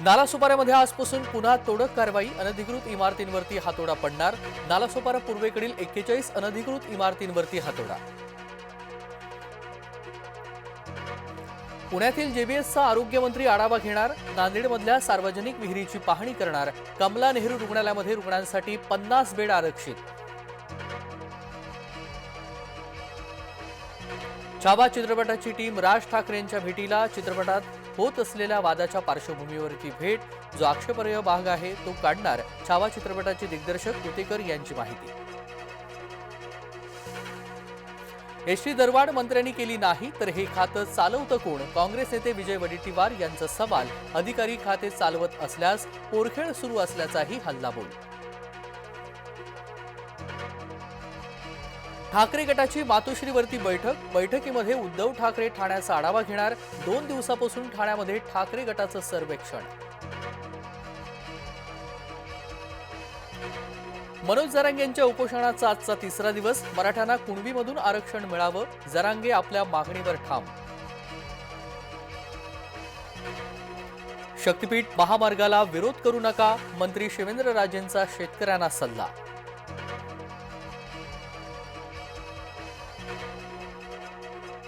नालासोपाऱ्यामध्ये आजपासून पुन्हा तोडक कारवाई अनधिकृत इमारतींवरती हातोडा पडणार. नालासोपारा पूर्वेकडील एक्केचाळीस अनधिकृत इमारतींवरती हातोडा. पुण्यातील जेबीएसचा आरोग्यमंत्री आढावा घेणार. नांदेडमधल्या सार्वजनिक विहिरीची पाहणी करणार. कमला नेहरू रुग्णालयामध्ये रुग्णांसाठी पन्नास बेड आरक्षित. छावा चित्रपटाची टीम राज ठाकरेंच्या भेटीला चित्रपटात होत असलेल्या वादाच्या पार्श्वभूमीवरची भेट जो आक्षेपार्ह भाग आहे तो काढणार छावा चित्रपटाचे दिग्दर्शक कुतेकर यांची माहिती. एसटी दरवाढ मंत्र्यांनी केली नाही तर हे खातं चालवतं कोण? काँग्रेस नेते विजय वडेट्टीवार यांचा सवाल. अधिकारी खाते चालवत असल्यास पोरखेळ सुरू असल्याचाही हल्लाबोल ठाकरे गटाची मातोश्रीवरती बैठक. बैठकीमध्ये उद्धव ठाकरे ठाण्याचा आढावा घेणार. दोन दिवसापासून ठाण्यामध्ये ठाकरे गटाचं सर्वेक्षण. मनोज जरांगे यांच्या उपोषणाचा आजचा तिसरा दिवस. मराठ्यांना कुणबीमधून आरक्षण मिळावं? जरांगे आपल्या मागणीवर ठाम. शक्तीपीठ महामार्गाला विरोध करू नका. मंत्री शिवेंद्र राजेंचा शेतकऱ्यांना सल्ला.